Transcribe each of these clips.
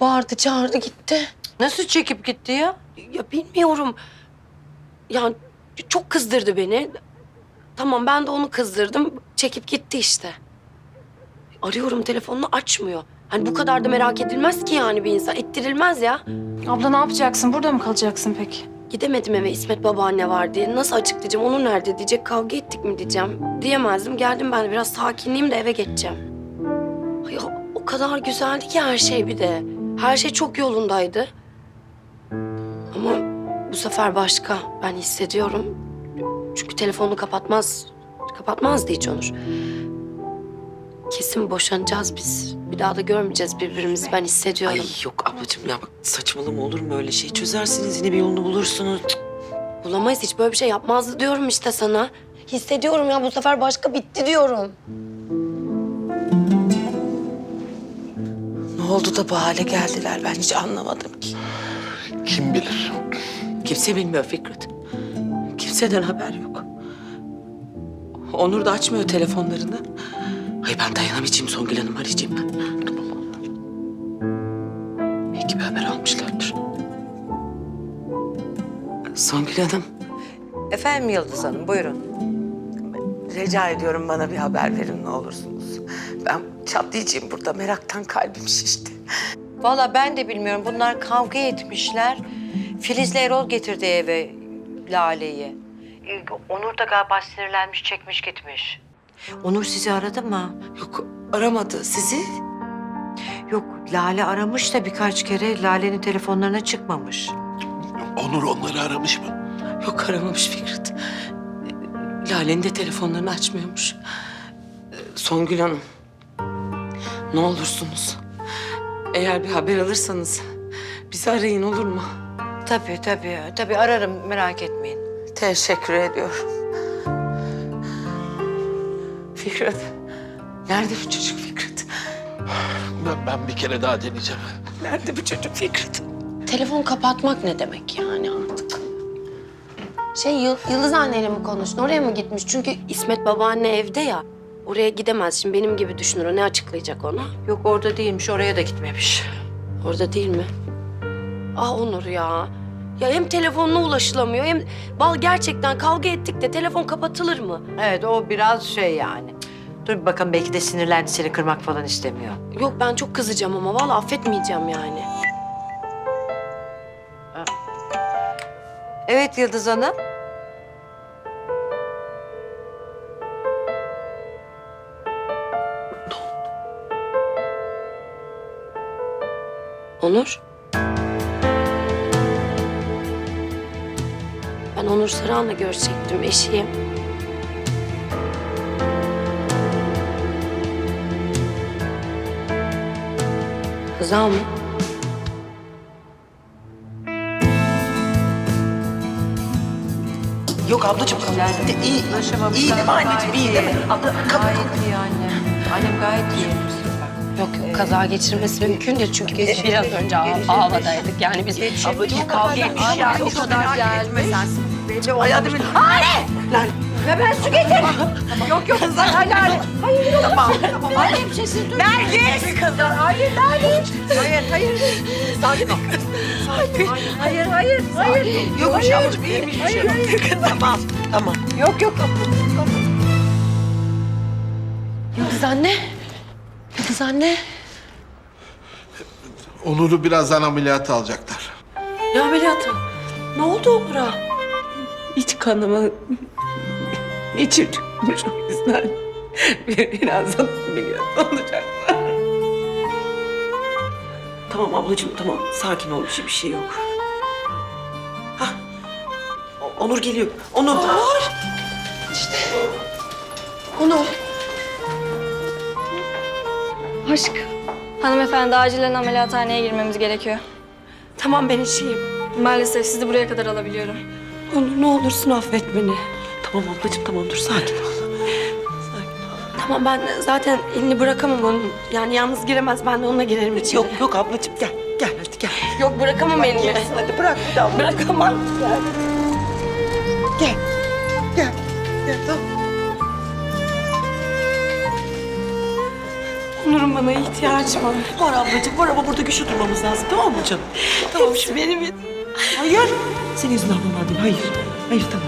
Bağırdı çağırdı gitti. Nasıl çekip gitti ya? Ya bilmiyorum. Ya çok kızdırdı beni. Tamam ben de onu kızdırdım. Çekip gitti işte. Arıyorum telefonunu açmıyor. Hani bu kadar da merak edilmez ki yani bir insan. Ettirilmez ya. Abla ne yapacaksın? Burada mı kalacaksın peki? Gidemedim eve İsmet babaanne var diye. Nasıl açıklayacağım? Onu nerede diyecek? Kavga ettik mi diyeceğim. Diyemezdim. Geldim ben de biraz sakinleyeyim de eve geçeceğim. Ay, o, o kadar güzeldi ki her şey bir de. Her şey çok yolundaydı. Ama bu sefer başka. Ben hissediyorum. Çünkü telefonunu kapatmaz. Kapatmazdı hiç Onur. Kesin boşanacağız biz. Bir daha da görmeyeceğiz birbirimizi. Ben hissediyorum. Ay yok ablacığım ya bak saçmalama olur mu öyle şey? Çözersiniz yine bir yolunu bulursunuz. Bulamayız hiç böyle bir şey yapmazdı diyorum işte sana. Hissediyorum ya bu sefer başka bitti diyorum. Oldu da bu hale geldiler ben hiç anlamadım ki. Kim bilir? Kimse bilmiyor Fikret. Kimseden haber yok. Onur da açmıyor telefonlarını. Ay ben dayanamayacağım Songül Hanım arayacağım ben. Belki bir haber almışlardır. Songül Hanım. Efendim Yıldız Hanım buyurun. Rica ediyorum bana bir haber verin ne olursunuz. Ben çatlayacağım burada meraktan kalbim şişti. Vallahi ben de bilmiyorum. Bunlar kavga etmişler. Filiz'le Erol getirdi eve Lale'yi. Ee, Onur da galiba sinirlenmiş, çekmiş gitmiş. Onur sizi aradı mı? Yok aramadı sizi. Yok, Lale aramış da birkaç kere Lale'nin telefonlarına çıkmamış. Onur onları aramış mı? Yok aramamış Fikret. Lale'nin de telefonlarını açmıyormuş. Songül Hanım. Ne olursunuz. Eğer bir haber alırsanız bizi arayın olur mu? Tabii tabii, tabii ararım merak etmeyin. Teşekkür ediyorum. Fikret. Nerede bu çocuk Fikret? Ben, ben bir kere daha deneyeceğim. Nerede bu çocuk Fikret? Telefon kapatmak ne demek yani artık? Şey Yıl- Yıldız anneyle mi konuştun? Oraya mı gitmiş? Çünkü İsmet babaanne evde ya. Oraya gidemez. Şimdi benim gibi düşünür o. Ne açıklayacak ona? Yok orada değilmiş, oraya da gitmemiş. Orada değil mi? Ah Onur ya. Ya hem telefonuna ulaşılamıyor hem... Bal gerçekten kavga ettik de telefon kapatılır mı? Evet, o biraz şey yani. Dur bir bakalım belki de sinirlendi, seni kırmak falan istemiyor. Yok ben çok kızacağım ama vallahi affetmeyeceğim yani. Evet Yıldız Hanım. Onur. Ben Onur Saran'la görüşecektim, eşiyim. Rıza mı? Yok ablacığım. İyi, iyi değil mi anneciğim? İyi değil mi? Abla kapı Gayet iyi annem. Annem gayet iyi. Yok yok kaza geçirmesi mümkün değil çünkü biz biraz önce havadaydık. Yani biz Ablacığım kavga etmiş ya. O kadar gelmez. Ay hadi bir... Ve ben su getir. yok yok kızlar hayır hayır. Hayır yok. Tamam tamam. Annem sesini duyuyor. Nergis. Kızlar hayır Nergis. Hayır hayır. Sakin ol. Sakin. Hayır hayır hayır. Yokmuş ablacığım iyiymiş. Hayır hayır. Tamam tamam. Yok yok. Yıldız anne. Yıldız anne. Onur'u birazdan ameliyata alacaklar. Ne ameliyatı? Ne oldu Onur'a? İç kanımı geçirmiş o yüzden. Birazdan ameliyat olacaklar. Tamam ablacığım tamam. Sakin ol bir şey, bir şey yok. Hah. O- Onur geliyor. Onur. Onur. Onur. Aşk. Hanımefendi acilen ameliyathaneye girmemiz gerekiyor. Tamam ben eşiyim. Maalesef sizi buraya kadar alabiliyorum. Onur ne olursun affet beni. Tamam ablacığım tamam dur sakin ol. Tamam ben zaten elini bırakamam onun. Yani yalnız giremez ben de onunla girerim içeri. Yok yok ablacığım gel. Gel hadi gel. Yok bırakamam elini. Hadi bırak bir daha. Bırakamam. Gel. Gel. Gel tamam. Onur'un bana ihtiyacı var. Var ablacığım var ama burada güçlü durmamız lazım tamam mı canım? Tamam. Hepsi benim Hayır. Senin yüzünden bunlar değil. Hayır. Hayır tamam.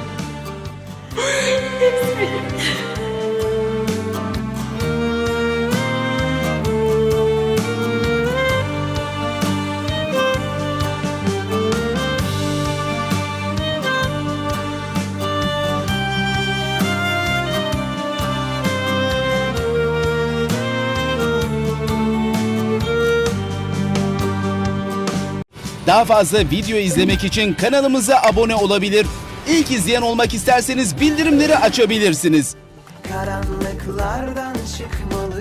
Daha fazla video izlemek için kanalımıza abone olabilir. İlk izleyen olmak isterseniz bildirimleri açabilirsiniz. karanlıklardan çıkmalı